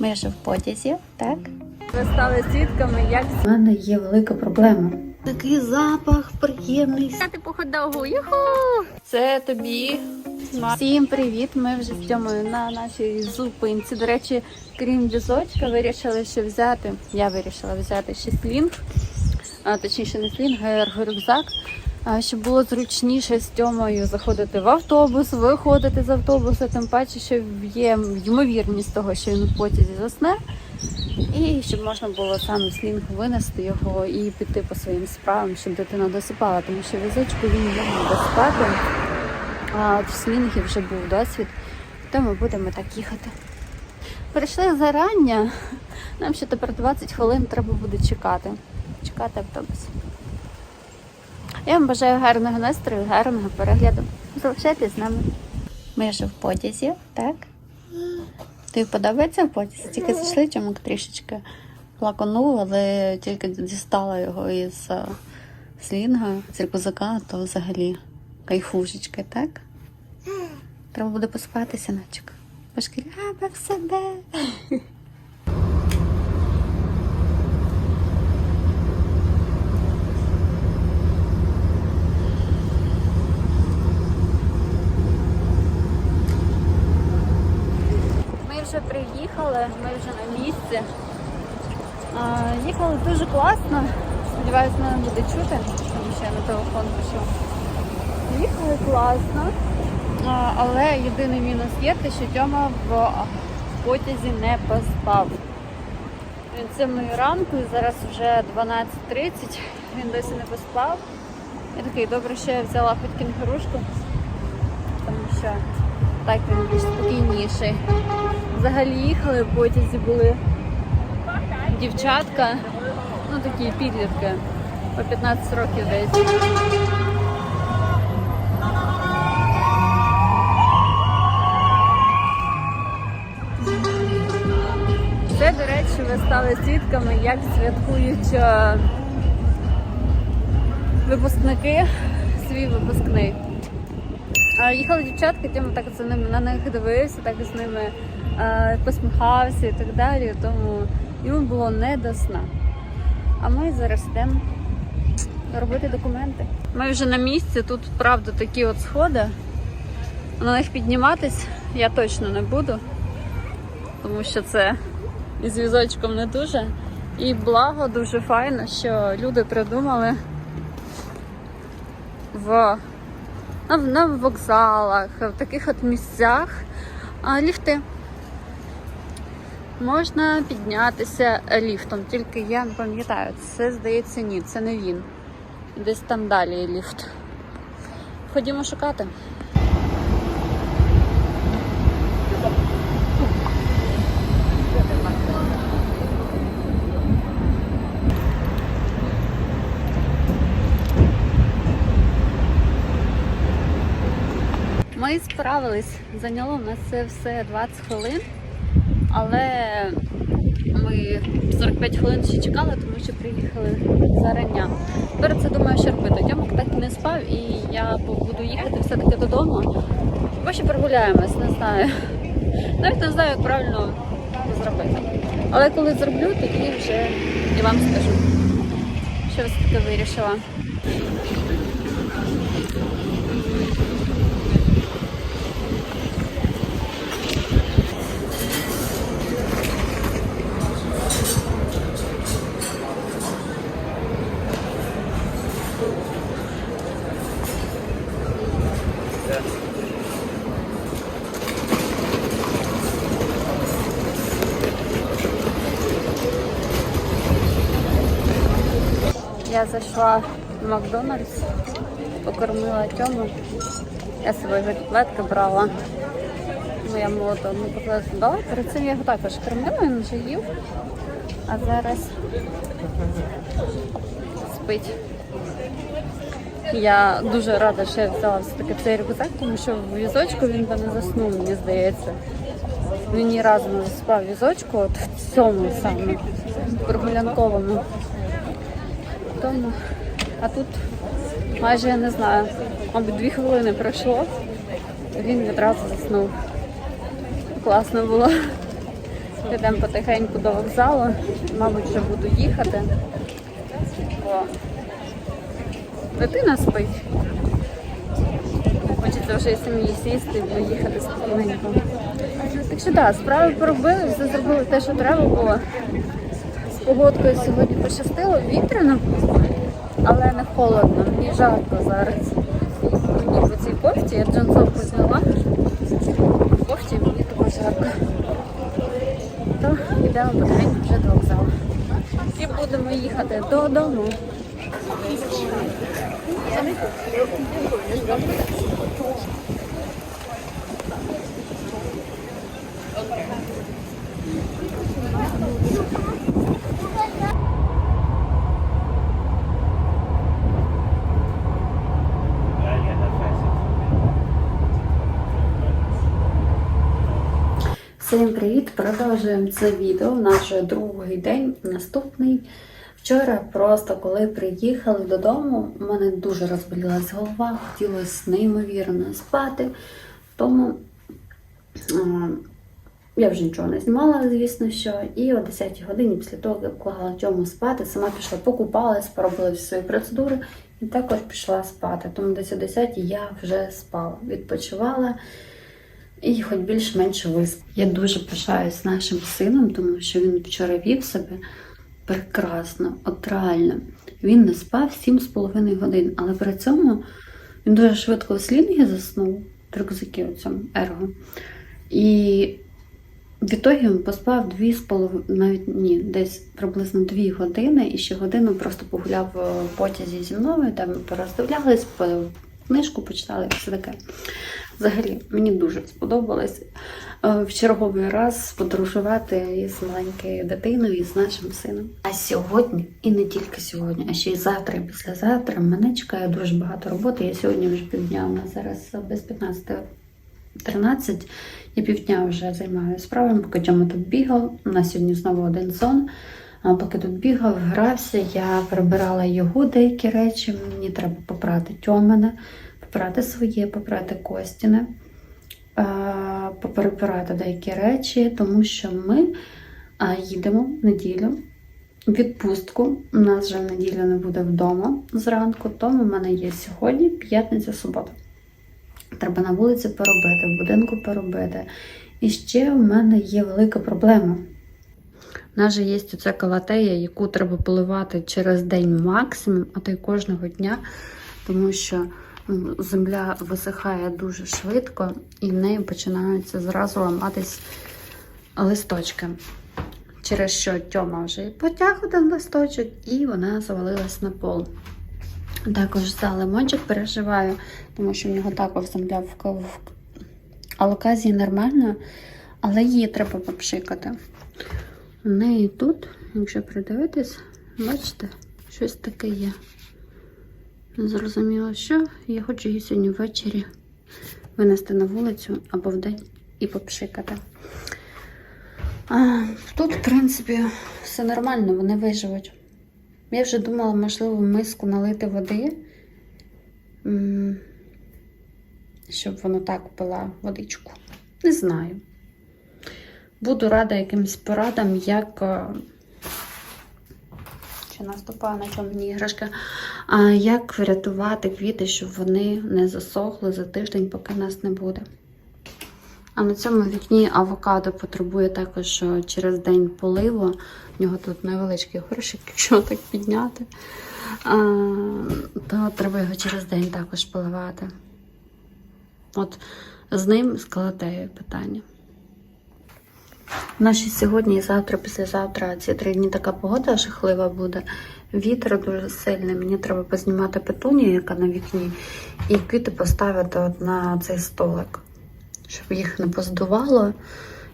Ми вже в потязі, так? Ви стали свідками, як У мене є велика проблема. Такий запах приємний. взяти походову. Юху! Це тобі. Всім привіт! Ми вже з Тьомою на нашій зупинці. До речі, крім візочка, вирішили ще взяти. Я вирішила взяти ще слінг, а, точніше не слінг, а ерго-рюкзак, а, щоб було зручніше з Тьомою заходити в автобус, виходити з автобуса, тим паче, що є ймовірність того, що він в потязі засне. І щоб можна було саме слінг винести його і піти по своїм справам, щоб дитина досипала, тому що візочку він не буде спати. А от в слінгі вже був досвід, то ми будемо так їхати. Прийшли зарання, нам ще тепер 20 хвилин треба буде чекати. Чекати автобус. Я вам бажаю гарного настрою, гарного перегляду. Залишайтесь з нами. Ми вже в потязі, так? Тобі подобається в потязі? Тільки зайшли, чому трішечки плаконув, але тільки дістала його із е, слінга, з рюкзака, то взагалі кайфушечки, так? Треба буде поспати, синочок. Пошкіряба в себе. Ми вже приїхали, ми вже на місці. А, їхали дуже класно. Сподіваюсь, мене буде чути, тому що я на телефон пишу. Їхали класно. Але єдиний мінус є те, що Тьома в потязі не поспав. Він сьомої ранку зараз вже 12.30, він досі не поспав. Я такий, добре, що я взяла хоч кінгурушку, тому що так він більш спокійніший. Взагалі їхали, в потязі були дівчатка, ну такі підлітки, по 15 років десь. Це, до речі, ви стали свідками, як святкують е, випускники свій випускний. Їхали дівчатки, Тьома так за ними на них дивився, так з ними е, посміхався і так далі. Тому йому було не до сна. А ми зараз йдемо робити документи. Ми вже на місці, тут правда такі от сходи. На них підніматись я точно не буду, тому що це із візочком не дуже. І благо дуже файно, що люди придумали в на, на вокзалах, в таких от місцях а, ліфти. Можна піднятися ліфтом, тільки я не пам'ятаю, це здається ні, це не він. Десь там далі ліфт. Ходімо шукати. Ми справились, зайняло в нас це все 20 хвилин, але ми 45 хвилин ще чекали, тому що приїхали зарання. Тепер це думаю, що робити. Тьомик так і не спав, і я буду їхати все-таки додому. Або ще прогуляємось, не знаю. Навіть не знаю, як правильно зробити. Але коли зроблю, тоді вже і вам скажу, що все-таки вирішила. Я зайшла в Макдональдс, покормила Тьому. Я з собою котлетки брала. Моя молода одну котлетку дала. Перед цим я його також кормила, він вже їв. А зараз спить. Я дуже рада, що я взяла все-таки цей рюкзак, тому що в візочку він би не заснув, мені здається. Він ні разу не заспав візочку, от в цьому саме прогулянковому. Тому, а тут майже я не знаю, мабуть, дві хвилини пройшло, він відразу заснув. Класно було. Йдемо потихеньку до вокзалу. Мабуть, вже буду їхати. Бо дитина спить. Хочеться вже самі сісти і поїхати спокійненько. Так що так, справи поробили, все зробили те, що треба було. Погодкою сьогодні пощастило, вітряно, але не холодно, і жарко зараз. Мені по цій кофті, я джинсовку зняла. В кофті мені також жарко. То йдемо потихеньку вже до вокзалу. І будемо їхати додому. Всім привіт! Продовжуємо це відео. У нас другий день, наступний. Вчора, просто коли приїхали додому, у мене дуже розболілась голова, хотілося неймовірно спати. Тому я вже нічого не знімала, звісно, що. І о 10 годині, після того, як клала Тьому спати, сама пішла покупалась, поробила всі свої процедури і також пішла спати. Тому десь о 10 я вже спала, відпочивала і хоч більш-менш висп. Я дуже пишаюсь нашим сином, тому що він вчора вів себе прекрасно, от реально. Він не спав 7,5 годин, але при цьому він дуже швидко в слінги заснув, в рюкзакі у цьому ерго. І відтоді він поспав 2,5, навіть ні, десь приблизно 2 години, і ще годину просто погуляв в потязі зі мною, там пороздивлялись, по- книжку почитали і все таке. Взагалі, мені дуже сподобалось е, в черговий раз подорожувати із маленькою дитиною, і з нашим сином. А сьогодні, і не тільки сьогодні, а ще й завтра і післязавтра мене чекає дуже багато роботи. Я сьогодні вже півдня, у нас зараз без 15.13. Я півдня вже займаюся справами, поки Тьома тут бігав. У нас сьогодні знову один сон. А поки тут бігав, грався, я прибирала його деякі речі. Мені треба попрати Тьомине, попрати своє, попрати Костіне, е, деякі речі, тому що ми їдемо в неділю. в Відпустку. У нас вже в неділю не буде вдома зранку, тому в мене є сьогодні п'ятниця субота. Треба на вулиці поробити, в будинку поробити. І ще в мене є велика проблема. У нас же є оця калатея, яку треба поливати через день максимум, а то й кожного дня, тому що земля висихає дуже швидко і в неї починаються зразу ламатись листочки. Через що Тьома вже і потяг один листочок, і вона завалилась на пол. Також за лимончик переживаю, тому що в нього також земля в, алоказії нормальна, але її треба попшикати. У неї тут, якщо придивитись, бачите, щось таке є. Зрозуміло, що. Я хочу її сьогодні ввечері винести на вулицю або вдень і попшикати. А, тут, в принципі, все нормально, вони виживуть. Я вже думала, можливо, в миску налити води, щоб воно так пила водичку. Не знаю. Буду рада якимось порадам, як. е, Чи наступає на чому іграшка? Як врятувати квіти, щоб вони не засохли за тиждень, поки нас не буде. А на цьому вікні авокадо потребує також е, через день поливу. В нього тут невеличкий горщик, якщо так підняти. То треба його через день також поливати. От з ним з калатеєю питання. Ще сьогодні і завтра, післязавтра ці три дні така погода жахлива буде. Вітер дуже сильний. Мені треба познімати петунію, яка на вікні, і квіти поставити на цей столик, щоб їх не поздувало.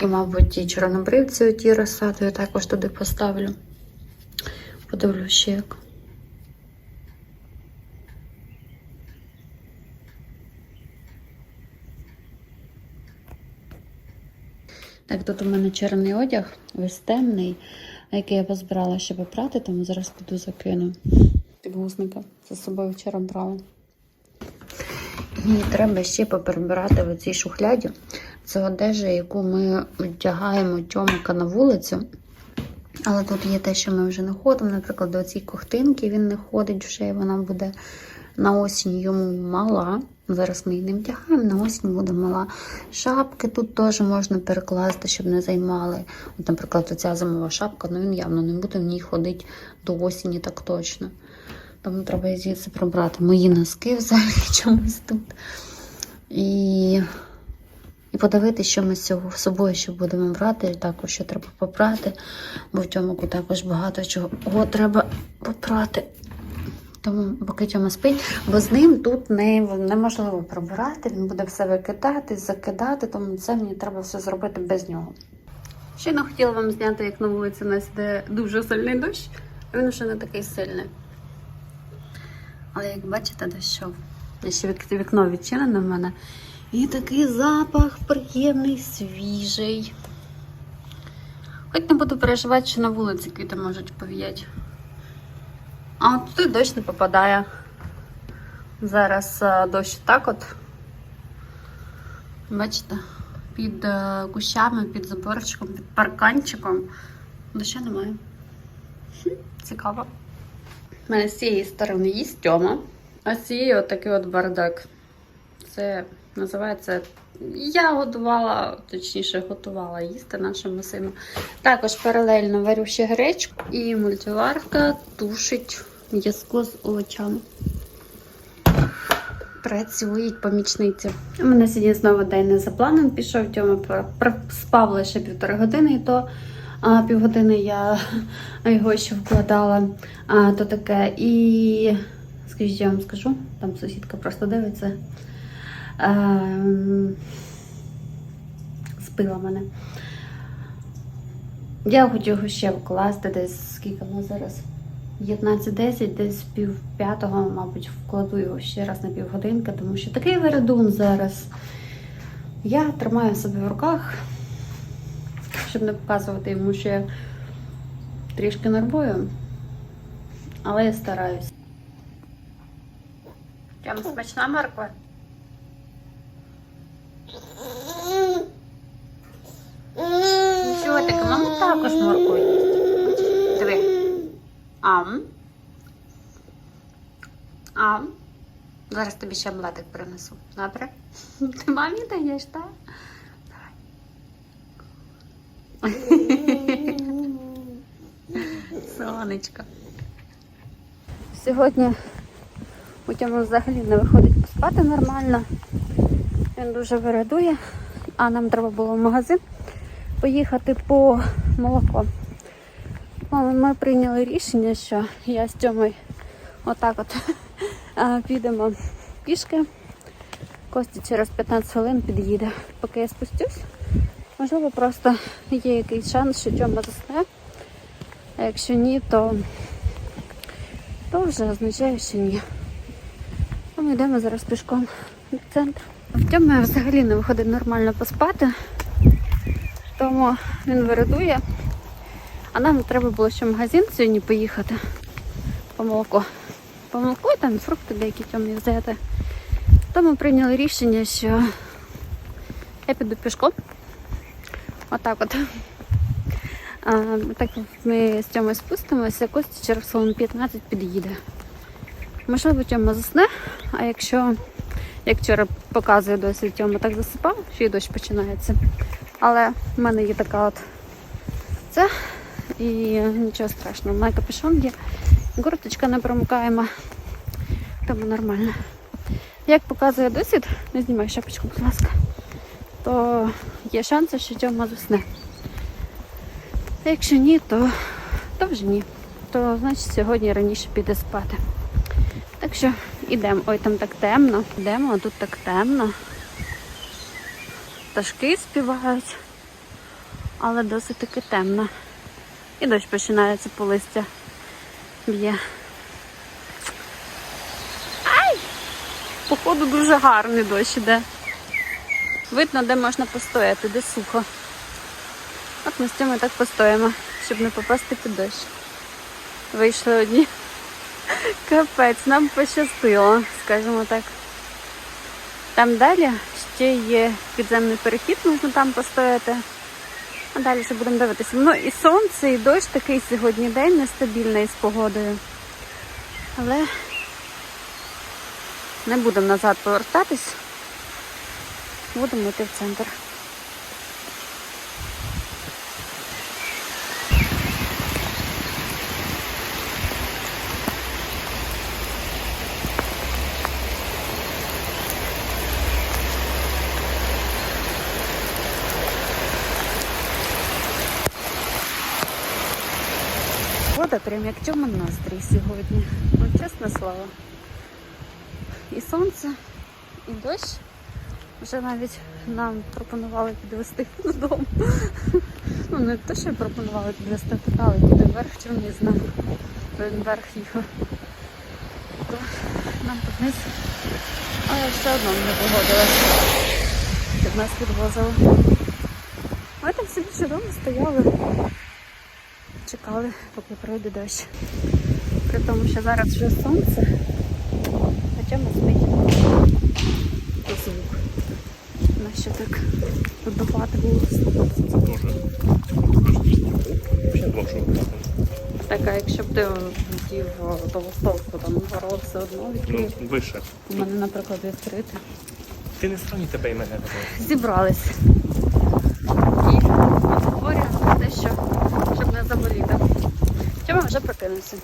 І, мабуть, і чорнобривці ті розсаду я також туди поставлю. Подивлюсь як. Так, тут у мене чорний одяг, весь темний, який я позбирала, щоб прати, тому зараз піду закину. Підгузника за собою вчора брала. І треба ще поперебирати в цій шухляді. Це одежа, яку ми вдягаємо тьомика на вулицю. Але тут є те, що ми вже не ходимо. Наприклад, до цієї ковтинки він не ходить вже, і вона буде на осінь йому мала. Зараз ми її не вдягаємо, на осінь буде мала. Шапки тут теж можна перекласти, щоб не займали. От, наприклад, оця зимова шапка, ну він явно не буде в ній ходити до осені так точно. Тому треба звідси прибрати. Мої носки взагалі чомусь тут. І, і подивитися, що ми з цього з собою ще будемо брати. Також що треба попрати, бо в Тьомику також багато чого треба попрати. Тому поки Тьома спить, бо з ним тут не, неможливо прибирати, він буде все викидати, закидати, тому це мені треба все зробити без нього. Ще не хотіла вам зняти, як на вулиці у нас йде дуже сильний дощ, а він вже не такий сильний. Але як бачите, дощов. Ще вікно відчинене в мене. І такий запах приємний, свіжий. Хоч не буду переживати, що на вулиці квіти можуть повіяти. А от тут дощ не попадає. Зараз е, дощ так от. Бачите, під е, кущами, під заборчиком, під парканчиком. Доща немає. Цікаво. У мене з цієї сторони є Тьома, а з цієї отакий от бардак. Це називається. Я годувала, точніше, готувала їсти нашому сину. Також паралельно варю ще гречку і мультиварка тушить м'язко з овочами. Працюють помічниці. У мене сьогодні знову день не за планом пішов. Тьома спав лише півтори години, і то а, півгодини я його ще вкладала. А, то таке. І скажіть, я вам скажу, там сусідка просто дивиться. Ем, Спила мене. Я хочу його ще вкласти десь скільки в нас зараз? 15-10, десь пів п'ятого, мабуть, вкладу його ще раз на півгодинки, тому що такий вередун зараз. Я тримаю себе в руках, щоб не показувати йому, що я трішки нервую, але я стараюсь. Прям смачна морква. Нічого мама також моркву їсть. Диви. Ам. Ам. Зараз тобі ще омлетик принесу. Добре? Ти мамі даєш, так? Давай. Сонечко. Сьогодні у Тьому взагалі не виходить поспати нормально. Він дуже вирадує, а нам треба було в магазин поїхати по молоко. Ми прийняли рішення, що я з Тьомою отак от підемо пішки. Костя через 15 хвилин під'їде. Поки я спустюсь, можливо, просто є якийсь шанс, що Тьома засне. А якщо ні, то, то вже означає, що ні. Ми йдемо зараз пішком в центр. Тьома взагалі не виходить нормально поспати, тому він вирадує. А нам треба було ще в магазин сьогодні поїхати по молоко. По молоко і там фрукти деякі темні взяти. Тому прийняли рішення, що я піду пішком. Отак от. А, так ми з Тьомою спустимося, Костя через хвилин 15 під'їде. Можливо, Тьома засне, а якщо, як вчора показує досі, Тьома так засипав, що і дощ починається. Але в мене є така от це і нічого страшного. У мене капюшон є, курточка не промокаємо, тому нормально. Як показує досвід, не знімай шапочку, будь ласка, то є шанси, що Тьома засне. Якщо ні, то, то вже ні. То значить сьогодні раніше піде спати. Так що йдемо. Ой, там так темно. Йдемо, а тут так темно. Пташки співають, але досить таки темно. І дощ починається по листя б'є. Ай! Походу дуже гарний дощ іде. Видно, де можна постояти, де сухо. От ми з цим так постоїмо, щоб не попасти під дощ. Вийшли одні. Капець, нам пощастило, скажімо так. Там далі ще є підземний перехід, можна там постояти. А далі ще будемо дивитися. Ну і сонце, і дощ такий сьогодні день нестабільний з погодою. Але не будемо назад повертатись. Будемо йти в центр. Вода прям як тьомий настрій сьогодні. Ну, чесне слово. І сонце, і дощ. Вже навіть нам пропонували підвести додому. Ну, не те, що пропонували підвести, питали, куди вверх чи вниз нам. Він вверх їхав. То нам тут вниз. А я все одно не погодилася, щоб нас підвозили. Ми там собі чудово стояли чекали, поки пройде дощ. При тому, що зараз вже сонце, хоча ми спить звук. На що так подувати було. Так, а якщо б ти вдів толстовку, там город все одно Ну, вище. У мене, наприклад, відкрите. Ти не сравні тебе і мене. Зібрались. І обговорюємо про те, що щоб не заболіти. Чому вже прокинувся.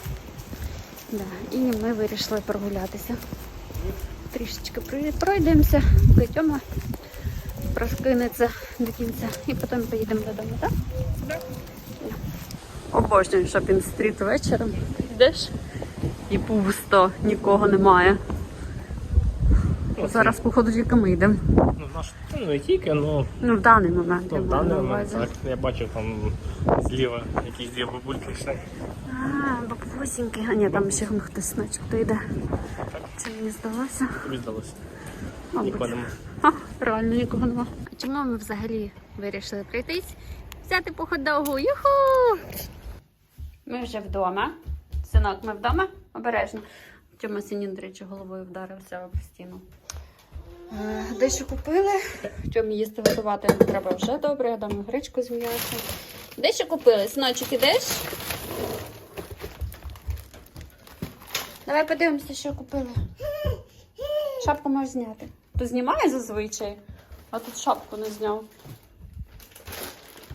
Да. І ми вирішили прогулятися. Трішечки пройдемося, Тьома прокинеться до кінця. І потім поїдемо додому, так? Так. Обожнюю шопінг-стріт вечором. Йдеш і пусто, нікого немає. Ну, Зараз, походу, тільки ми йдемо. Ну, наш, ну, не тільки, але Ну, в даний момент ну, в даний момент так. Я бачив там зліва якісь дві бабульки йшли. А. А ні, там ще хтось начебто йде. Це мені здалося. Тобі здалося. Мабуть. Нікого нема. А, реально нікого нема. А чому ми взагалі вирішили пройтись? Взяти по хот-догу. Юху! Ми вже вдома. Синок, ми вдома? Обережно. Тьома Синін, до речі, головою вдарився об стіну. Е, Дещо купили. Тьомі їсти готувати треба вже добре. Я дам гречку з м'ясом. Дещо купили? Синочок, ідеш? Давай подивимося, що купили. Шапку можеш зняти. То знімає зазвичай, а тут шапку не зняв.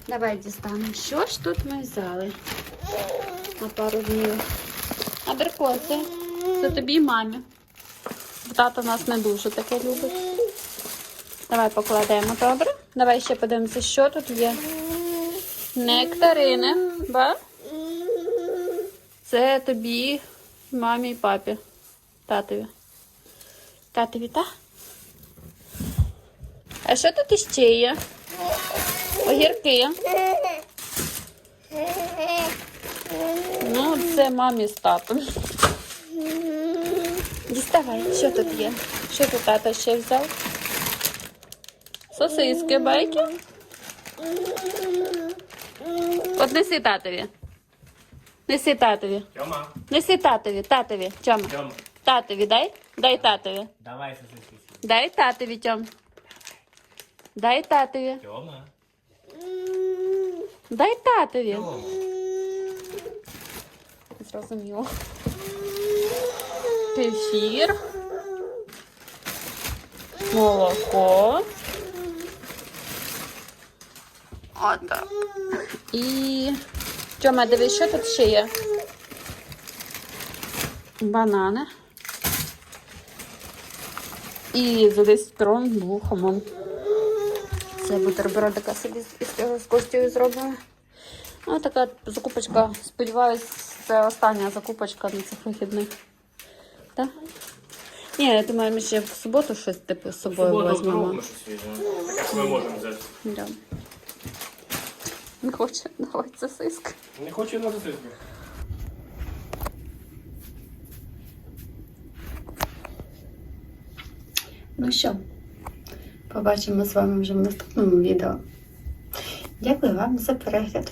Давай дістанемо. Що ж тут ми взяли на пару днів? Аберкоси. Це тобі і мамі. Тато нас не дуже таке любить. Давай покладемо, добре? Давай ще подивимося, що тут є. Нектарини. Ба? Це тобі, мамі і папі. Татові. Татові, так? А що тут іще є? Огірки. Ну, це мамі з татом. Діставай, що тут є? Що тут тато ще взяв? Сосиски, байки. Отнеси татові. Неси татові. Тьома, Неси татові, татові. Чому? Тьома, Татові дай. Дай татові. давай сосиски. Дай татові, Тьом. Дай татові. Тьома. Дай татові. Тьома. Зрозуміло. Кефір. Молоко. Отак. І. Тьома, дивись, що тут ще є? Банани. І за 10 крон був хамон. Це бутербродика собі з, з, з костю зробила. Ну, така закупочка. Сподіваюсь, це остання закупочка на цих вихідних. Так? Ні, я думаю, ми ще в суботу щось типу з собою візьмемо. щось візьмемо. Як ми можемо взяти? Да. Не хоче давати сосиски. Не хочу на сосиски. Ну що, побачимо з вами вже в наступному відео. Дякую вам за перегляд.